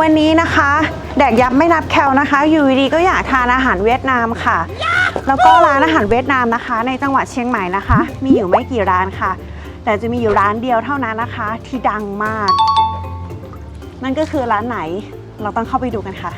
วันนี้นะคะ แดกยับไม่นับแคลนะคะ อยู่ดีก็อยากทานอาหารเวียดนามค่ะ แล้วก็ร้านอาหารเวียดนามนะคะ ในจังหวัดเชียงใหม่นะคะ มีอยู่ไม่กี่ร้านค่ะ แต่จะมีอยู่ร้านเดียวเท่านั้นนะคะ ที่ดังมาก นั่นก็คือร้านไหนเราต้องเข้าไปดูกันค่ะ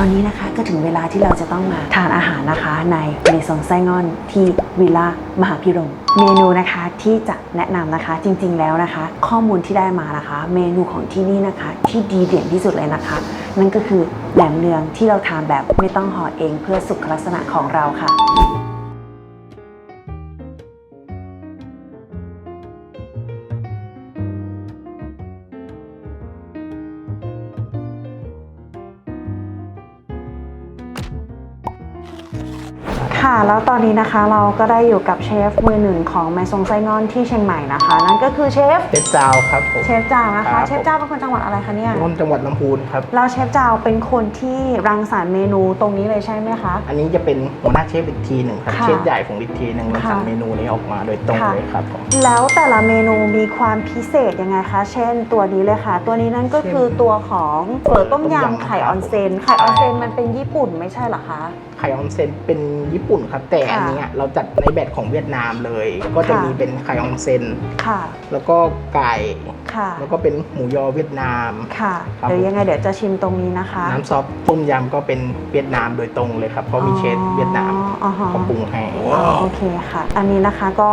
ตอนนี้นะคะก็ถึงเวลาที่เราจะต้องมาทานอาหารนะคะในเมซองไส้งอนที่วิลล่ามหาพิรม เมนูนะคะที่จะแนะนำนะคะจริงๆแล้วนะคะ ข้อมูลที่ได้มานะคะ เมนูของที่นี่นะคะ ที่ดีเด่นที่สุดเลยนะคะ นั่นก็คือแหนมเนืองที่เราทานแบบไม่ต้องห่อเองเพื่อสุขลักษณะของเราค่ะ ค่ะ แล้วตอนนี้นะคะเราก็ได้อยู่กับเชฟมือหนึ่งของแมซงไซงอนที่เชียงใหม่นะคะ นั่นก็คือเชฟเชฟจาวครับผม เชฟจาวนะครัคะ บ เชฟจาวเป็นคนจังหวัดอะไรคะเนี่ยร่นจังหวัดลำพูนครับ เราเชฟจาวเป็นคนที่รังสรรค์เมนูตรงนี้เลยใช่ไหมคะ อันนี้จะเป็นหัวหน้าเชฟอีกทีหนึ่งครับ ค่ะเชฟใหญ่ของอีกทีหนึ่งมาค่ะสั่งเมนูนี้ออกมาโดยตรงค่ะ เลยครับผมแล้วแต่ละเมนูมีความพิเศษยังไงคะ เช่นตัวนี้เลยค่ะ ตัวนี้นั่นก็คือตัวของเฝอต้มยำไข่ออนเซนไข่ออนเซนมันเป็นญี่ปุ่นไม่ใช่เหรอคะ ไข่ออนเซนเป็นญี่ปุ่นครับ แต่ค่ะอันเนี้ยเราจัดในแบบของเวียดนามเลย ก็จะค่ะมีเป็นไข่ออนเซนค่ะแล้วก็ไก่ ค่ะแล้วก็เป็นหมูยอเวียดนาม ค่ะ ครับเดี๋ยวยังไงเดี๋ยวจะชิมตรงนี้นะคะน้ำซอสต้มยำก็เป็นเวียดนามโดยตรงเลยครับเพราะมีเชฟเวียดนามอ๋อฮะเขาปรุงให้โอเคค่ะ อันนี้นะคะก็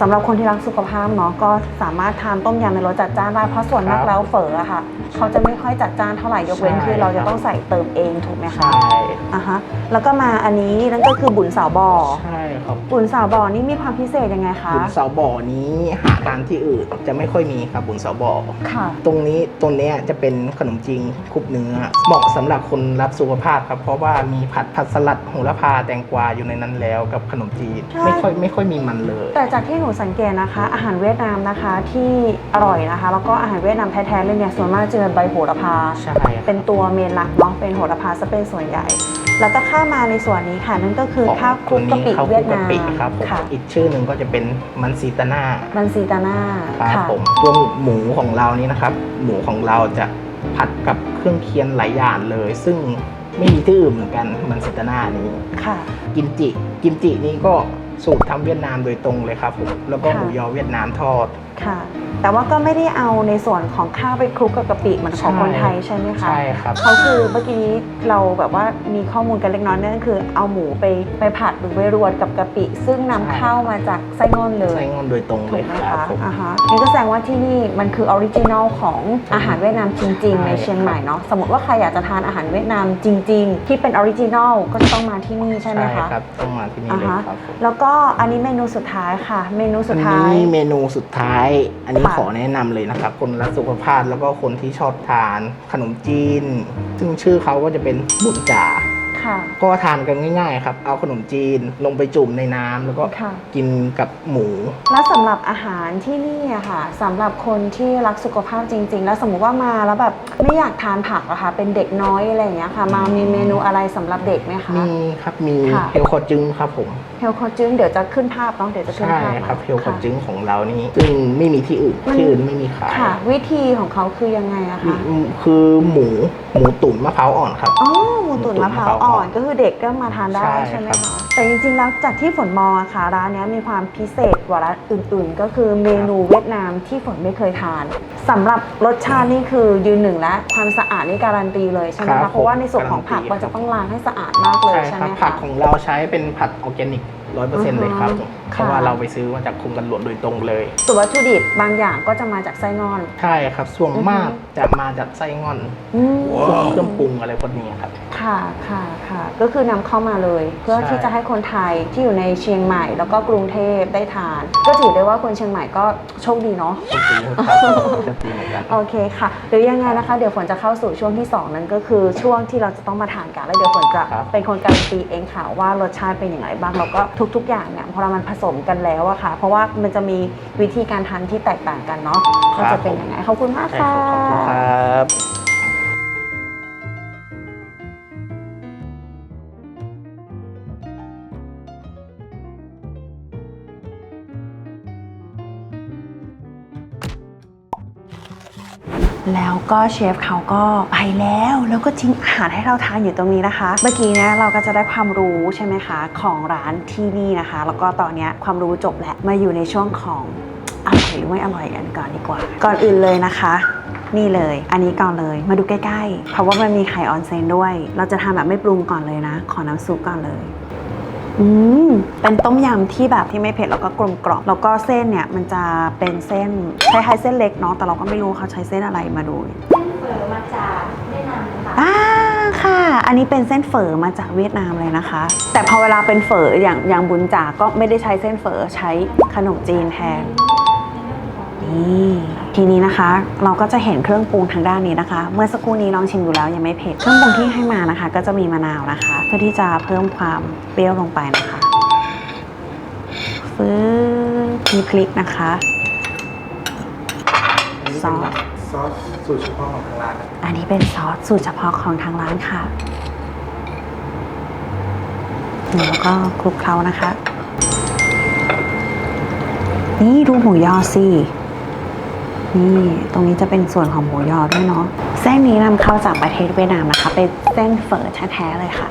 สำหรับคนที่รักสุขภาพเนาะก็สามารถทานต้มยำในรสจัดจ้านได้เพราะส่วนมากแล้วเฝออะค่ะ เขาจะไม่ค่อยจัดจ้านเท่าไหร่ยกเว้นคือเราจะต้องใส่เติมเองถูกไหมคะใช่อะฮะแล้วก็มาอันนี้นั่นก็คือบุญสาวบอใช่ครับบุญสาวบอนี่มีความพิเศษยังไงคะ บุญเสาบ่อนี้หาทานที่อื่นจะไม่ค่อยมีครับบุญเสาบ่อค่ะตรงนี้ตรงเนี้ยจะเป็นขนมจีนคลุกเนื้อ เหมาะสำหรับคนรักสุขภาพครับ เพราะว่ามีผัดผัดสลัดโหระพาแตงกวาอยู่ในนั้นแล้วกับขนมจีน ใช่ ไม่ค่อยไม่ค่อยมีมันเลย แต่จากที่หนูสังเกตนะคะ อาหารเวียดนามนะคะที่อร่อยนะคะ แล้วก็อาหารเวียดนามแท้ๆเลยเนี่ยส่วนมากจะเป็นใบโหระพา ใช่ครับ เป็นตัวเมนหลักเนาะเป็นโหระพาซะเป็นส่วนใหญ่ แล้วก็ข้ามมาในส่วนนี้ค่ะ นั่นก็คือข้าวคลุกกะปิข้าวคเวีลุยดกกะนามปิครับผมค่ะอีกชื่อหนึ่งก็จะเป็นมันซีตาน่ามันซีตาน่าครับค่ะผมตัวหมูของเรานี่นะครับ หมูของเราจะผัดกับเครื่องเคียงหลายอย่างเลย ซึ่งไม่มีที่อื่นเหมือนกันมันซีตาน่านี้ค่ะกิมจิกิมจินี่ก็สูตรทำเวียดนามโดยตรงเลยครับผมแล้วก็ค่ะหมูยอเวียดนามทอด ค่ะ แต่ว่าก็ไม่ได้เอาในส่วนของข้าวไปคลุกกับกะปิเหมือนของคนไทยใช่ไหมคะใช่ครับเขาคือเมื่อกี้เราแบบว่ามีข้อมูลกันเล็กน้อยนั่นก็คือ เอาหมูไปไปผัดหรือไปรวนกับกะปิ ซึ่งนำเข้ามาจากไส้งอนเลยไส้งอนโดยตรงเลถูยกไหมครับคะผมอ่าฮะนี่ก็แสดงว่าที่นี่มันคือออริจินอลของอาหารเวียดนามจริง ๆ ในเชียงใหม่เนาะสมมติว่าใครอยากจะทานอาหารเวียดนามจริง ๆ ที่เป็นออริจินอลก็จะต้องมาที่นี่ใช่ไหมคะครับต้องมาที่นี่อ่าเลยฮะครับผมแล้วก็อันนี้เมนูสุดท้ายค่ะ เมนูสุอัดนท้ายนี้เมนูสุดท้ายอันนี้ค่ะขอแนะนำเลยนะครับ คนรักสุขภาพแล้วก็คนที่ชอบทานขนมจีน ซึ่งชื่อเขาก็จะเป็นบุญจ่า ค่ะ ก็ทานกันง่าย ๆ ครับ เอาขนมจีนลงไปจุ่มในน้ำแล้วก็ค่ะ กินกับหมู แล้วสำหรับอาหารที่นี่อะค่ะสำหรับคนที่รักสุขภาพจริง ๆ แล้วสมมุติว่ามาแล้วแบบไม่อยากทานผักอะค่ะ เป็นเด็กน้อยอะไรอย่างเงี้ยค่ะ มามีเมนูอะไรสำหรับเด็กไหมคะ มีครับมีค่ะ เฮลคอจึงครับผม เฮลโคจึงเดี๋ยวจะขึ้นภาพเนาะเดี๋ยวจะขึ้นใช่ภาพครับเฮลคอค่ะจึงของเรานี่ซึ่งไม่มีที่อื่นมันที่อื่นไม่มีขายค่ะ วิธีของเขาคือยังไงอะคะคือหมูหมูตุ๋นมะพร้าวอ่อนครับ อ๋อหมูตุ๋นมะพร้าวอ่อนก็คือเด็กก็มาทานได้ใช่ใช่ไหมครับคะแต่จริงๆแล้วจากที่ฝนมองอะค่ะร้านเนี้ยมีความพิเศษกว่าร้านอื่น ๆ ก็คือเมนูเวียดนามที่ฝนไม่เคยทานสำหรับรสชาตินี่คือยืนหนึ่งและความสะอาดนี่การันตีเลยใช่ไหมครัคะบเพราะว่าในส่วนของผักการันตีมันจะต้องล้างให้สะอาดมากเลยใช่ใช่คไหรัมบผัคะกของเราใช้เป็นผักออร์แกนิก ร้อยเปอร์เซ็นต์เลยครับอือฮึเพราะว่าค่ะเราไปซื้อมาจากคุมกันหลวงโดยตรงเลย ส่วนวัตถุดิบบางอย่างก็จะมาจากไส้งอน ใช่ครับส่วนอือฮึมากจะมาจากไส้งอนอืมพวกเครื่องปรุงอะไรพวกนี้ครับ ค่ะค่ะค่ะ ก็คือนำเข้ามาเลย เพื่อใช่ที่จะให้คนไทยที่อยู่ในเชียงใหม่ แล้วก็กรุงเทพได้ทาน ก็ถือได้ว่าคนเชียงใหม่ก็โชคดีเนาะเครื่องปรุงครับเครื่องปรุงเหมือนกันโอเคค่ะเดี๋ยวยังไงนะคะ เดี๋ยวฝนจะเข้าสู่ช่วงที่ 2 นั้นก็คือช่วงที่เราจะต้องมาทานกันแล้วเดี๋ยวฝนจะครับเป็นคนการันตีเองค่ะว่ารสชาติเป็นอย่างไรบ้างแล้วก็ทุกๆ อย่างเนี่ยพอเรามันผสมกันแล้วอะค่ะ เพราะว่ามันจะมีวิธีการทานที่แตกต่างกันเนาะก็จะเป็นยังไงขอบคุณมากใช่ค่ะ ครับขอบคุณครับ ก็เชฟเขาก็ไปแล้วแล้วก็ทิ้งอาหารให้เราทานอยู่ตรงนี้นะคะ เมื่อกี้เนี่ยเราก็จะได้ความรู้ใช่ไหมคะ ของร้านที่นี่นะคะ แล้วก็ตอนนี้ความรู้จบแล้วมาอยู่ในช่วงของอร่อยหรือไม่อร่อยกันก่อนดีกว่า ก่อนอื่นเลยนะคะนี่เลย อันนี้ก่อนเลย มาดูใกล้ๆ เพราะว่ามันมีไข่ออนเซนด้วย เราจะทำแบบไม่ปรุงก่อนเลยนะ ขอน้ำซุปก่อนเลย อืมเป็นต้มยำที่แบบที่ไม่เผ็ดแล้วก็กลมกล่อมแล้วก็เส้นเนี่ยมันจะเป็นเส้นคล้ายๆเส้นเล็กเนาะแต่เราก็ไม่รู้เขาใช้เส้นอะไรมาดูเส้นเฝอมาจากเวียดนามค่ะอ่าค่ะ อันนี้เป็นเส้นเฝอมาจากเวียดนามเลยนะคะ แต่พอเวลาเป็นเฝออย่างอย่างบุญจากก็ไม่ได้ใช้เส้นเฝอใช้ขนมจีนแทนนี่ ทีนี้นะคะ เราก็จะเห็นเครื่องปรุงทางด้านนี้นะคะ เมื่อสักครู่นี้ลองชิมดูแล้วยังไม่เผ็ดเครื่องปรุงที่ให้มานะคะ ก็จะมีมะนาวนะคะ เพื่อที่จะเพิ่มความเปรี้ยวลงไปนะคะฟื้มีพริกนะคะซอสซอสสูตรเฉพาะของทางร้านครับอันนี้เป็นซอสสูตรเฉพาะของทางร้านค่ะแล้วก็คลุกเคล้านะคะ นี่ดูหมูยอสิ นี่ ตรงนี้จะเป็นส่วนของหมูยอด้วยเนาะ เส้นนี้นำเข้าจากประเทศเวียดนามนะคะ เป็นเส้นเฝอแท้ๆเลยค่ะ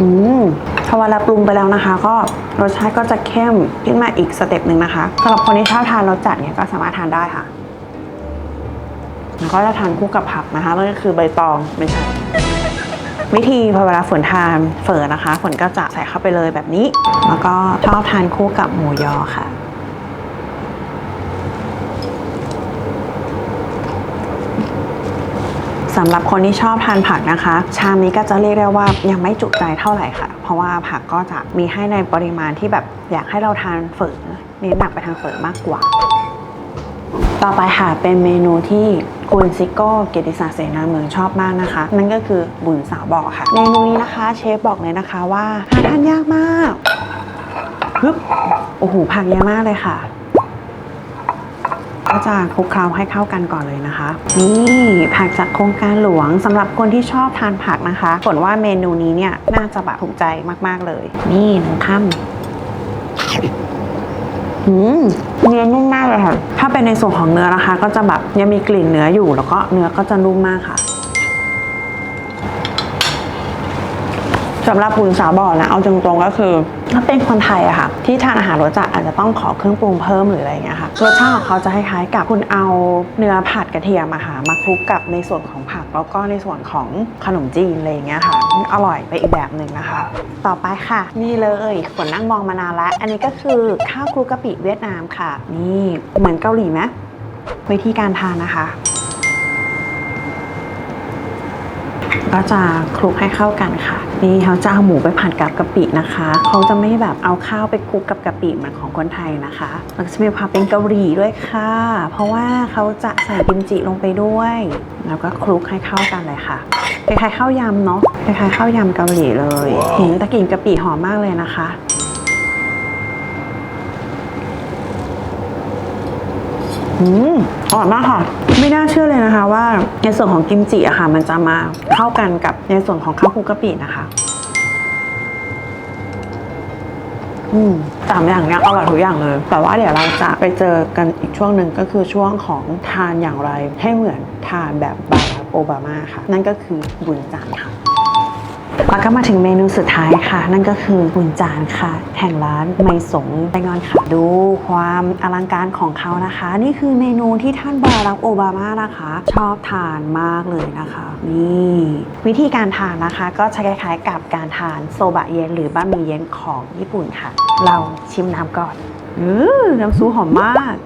อืมพอเวลาปรุงไปแล้วนะคะ ก็รสชาติก็จะเข้มขึ้นมาอีกสเต็ปหนึ่งนะคะสำหรับคนที่ชอบทานรสจัดเนี่ยก็สามารถทานได้ค่ะ แล้วก็จะทานคู่กับผักนะคะนั่นก็คือใบตองไม่ใช่วิธีพอเวลาฝนทานเฝอนะคะ ฝนก็จะใส่เข้าไปเลยแบบนี้ แล้วก็ชอบทานคู่กับหมูยอค่ะ สำหรับคนที่ชอบทานผักนะคะ ชามนี้ก็จะเรียกได้ว่ายังไม่จุใจเท่าไหร่ค่ะ เพราะว่าผักก็จะมีให้ในปริมาณที่แบบอยากให้เราทานเฝอเน้นหนักไปทางเฝอมากกว่า ต่อไปค่ะเป็นเมนูที่คุณซิโก้เกียรติศักดิ์เสนาเมืองชอบมากนะคะ นั่นก็คือบุญสาวบอกค่ะ เมนูนี้นะคะเชฟบอกเลยนะคะว่าหาทานยากมากฮึบโอ้โหผักเยอะมากเลยค่ะ ก็จะคลุกเคล้าให้เข้ากันก่อนเลยนะคะ นี่ผักจากโครงการหลวงสำหรับคนที่ชอบทานผักนะคะผลว่าเมนูนี้เนี่ยน่าจะแบบถูกใจมากๆเลย นี่หนึ่งคำอืมเนื้อนุ่มมากเลยค่ะ ถ้าเป็นในส่วนของเนื้อนะคะ ก็จะแบบยังมีกลิ่นเนื้ออยู่แล้วก็เนื้อก็จะนุ่มมากค่ะสำหรับบุญสาวบ่อนะเอาตรงๆก็คือ ถ้าเป็นคนไทยอะค่ะ ที่ทานอาหารรสจัดอาจจะต้องขอเครื่องปรุงเพิ่มหรืออะไรเงี้ยค่ะรสชาติของเขาจะคล้ายๆกับคุณเอาเนื้อผัดกระเทียมอะค่ะมาคลุกกับในส่วนของผักแล้วก็ในส่วนของขนมจีนอะไรเงี้ยค่ะอร่อยไปอีกแบบหนึ่งนะคะ ต่อไปค่ะ นี่เลยฝนนั่งมองมานานแล้ว อันนี้ก็คือข้าวคลุกกะปิเวียดนามค่ะ นี่เหมือนเกาหลีไหมวิธีการทานนะคะ ก็จะคลุกให้เข้ากันค่ะ นี่เขาจะเอาหมูไปผัดกับกะปินะคะ เขาจะไม่แบบเอาข้าวไปคลุกกับกะปิเหมือนของคนไทยนะคะแล้วก็จะมีความเป็นเกาหลีด้วยค่ะ เพราะว่าเขาจะใส่กิมจิลงไปด้วย แล้วก็คลุกให้เข้ากันเลยค่ะคล้ายๆข้าวยำเนาะคล้ายๆข้าวยำเกาหลีเลยเห็นตะกลิ่นกะปิหอมมากเลยนะคะอืมอร่อยมากค่ะ ไม่น่าเชื่อเลยนะคะว่าในส่วนของกิมจิอะค่ะ มันจะมาเข้ากันกับในส่วนของข้าวคลุกกะปินะคะสามอย่างเนี้ยอร่อยทุกอย่างเลย แต่ว่าเดี๋ยวเราจะไปเจอกันอีกช่วงหนึ่งก็คือช่วงของทานอย่างไรให้เหมือนทานแบบบารักโอบามาค่ะ นั่นก็คือบุญจานค่ะ แล้วก็มาถึงเมนูสุดท้ายค่ะ นั่นก็คือบุญจานค่ะ แห่งร้านไมสงไตงอนค่ะ ดูความอลังการของเขานะคะ นี่คือเมนูที่ท่านบารักโอบามานะคะ ชอบทานมากเลยนะคะ นี่วิธีการทานนะคะก็จะคล้ายๆกับการทานโซบะเย็นหรือบะหมี่เย็นของญี่ปุ่นค่ะ เราชิมน้ำก่อนออน้ำซุปหอมมาก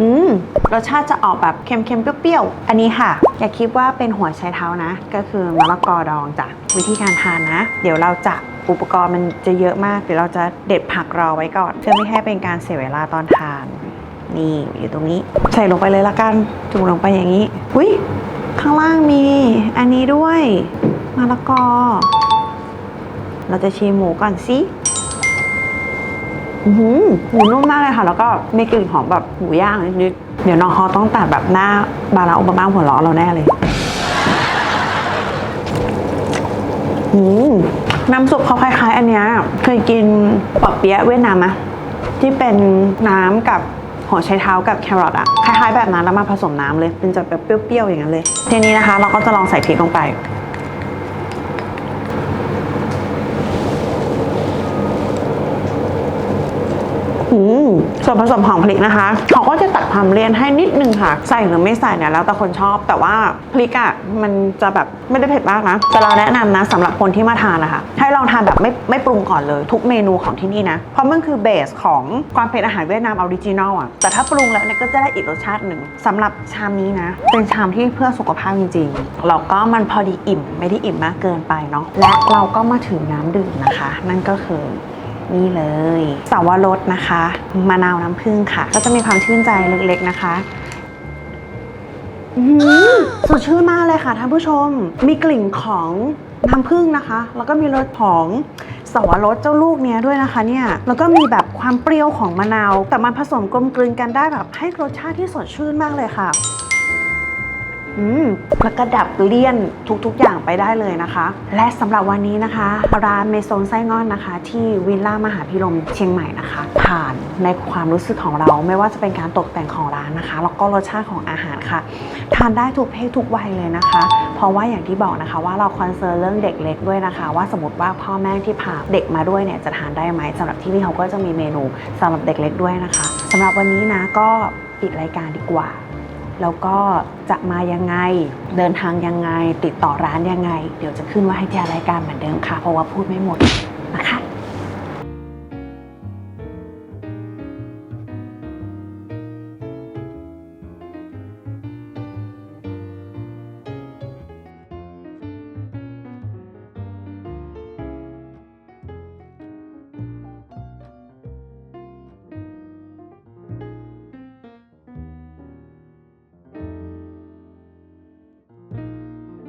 อืมรสชาติจะออกแบบเค็มๆเปรี้ยวๆ อันนี้ค่ะ อย่าคิดว่าเป็นหัวไชเท้านะ ก็คือมะละกอดองจ้ะวิธีการทานนะ เดี๋ยวเราจะอุปกรณ์มันจะเยอะมากเดี๋ยวเราจะเด็ดผักรอไว้ก่อน เพื่อไม่ให้เป็นการเสียเวลาตอนทาน นี่อยู่ตรงนี้ใส่ลงไปเลยละกันจุ่มลงไปอย่างนี้อุ้ยข้างล่างมี อันนี้ด้วยมะละกอ เราจะชิมหมูก่อนสิ หมูนุ่มมากเลยค่ะ แล้วก็มีกลิ่นหอมแบบหมูย่างนิดๆเดี๋ยวน้องเขาต้องตัดแบบหน้าบาราโอบามาหัวเราะเราแน่เลยอืมน้ำซุปเขาคล้ายๆ อันเนี้ยเคยกินปอเปี๊ยะเวียดนามไหมที่เป็นน้ำกับหัวไชเท้ากับแครอทอะคล้ายๆแบบนั้นแล้วมาผสมน้ำเลยเป็นจะแบบเปรี้ยวๆอย่างนั้นเลย ทีนี้นะคะ เราก็จะลองใส่พริกลงไป อืม ส่วนผสมของพริกนะคะเขาก็จะตัดความเลี่ยนให้นิดนึงค่ะ ใส่หรือไม่ใส่เนี่ยแล้วแต่คนชอบ แต่ว่าพริกอะ่ะมันจะแบบไม่ได้เผ็ดมากนะแต่เราแนะนำนะสำหรับคนที่มาทานนะคะให้ลองทานแบบไม่ไม่ปรุงก่อนเลย ทุกเมนูของที่นี่นะ เพราะมันคือเบสของความเป็นอาหารเวียดนามออริจินอลอะแต่ถ้าปรุงแล้วเนี่ยก็จะได้อีกรสชาติหนึ่งสำหรับชามนี้นะ เป็นชามที่เพื่อสุขภาพจริงๆแล้วก็มันพอดีอิ่ม ไม่ได้อิ่มมากเกินไปเนาะและเราก็มาถึงน้ำดื่มนะคะ นั่นก็คือ นี่เลยสาวรสนะคะมะนาวน้ำผึ้งค่ะ ก็จะมีความชื่นใจเล็กๆนะคะสดชื่นมากเลยค่ะท่านผู้ชม มีกลิ่นของน้ำผึ้งนะคะ แล้วก็มีรสของสวรสเจ้าลูกเนี้ยด้วยนะคะเนี่ย แล้วก็มีแบบความเปรี้ยวของมะนาว แต่มันผสมกลมกลืนกันได้แบบให้รสชาติที่สดชื่นมากเลยค่ะ อืมแล้วก็ดับเลี่ยนทุก ๆ อย่างไปได้เลยนะคะ และสำหรับวันนี้นะคะ ร้านเมโซงไส้งอนนะคะ ที่วิลล่ามหาพิรมเชียงใหม่นะคะ ผ่านในความรู้สึกของเรา ไม่ว่าจะเป็นการตกแต่งของร้านนะคะ แล้วก็รสชาติของอาหารค่ะ ทานได้ทุกเพศทุกวัยเลยนะคะ เพราะว่าอย่างที่บอกนะคะว่าเราคอนเซิร์นเรื่องเด็กเล็กด้วยนะคะ ว่าสมมติว่าพ่อแม่ที่พาเด็กมาด้วยเนี่ยจะทานได้ไหมสำหรับที่นี่เขาก็จะมีเมนูสำหรับเด็กเล็กด้วยนะคะสำหรับวันนี้นะก็ปิดรายการดีกว่า แล้วก็จะมายังไง เดินทางยังไง ติดต่อร้านยังไง เดี๋ยวจะขึ้นว่าให้ที่รายการเหมือนเดิมค่ะ เพราะว่าพูดไม่หมด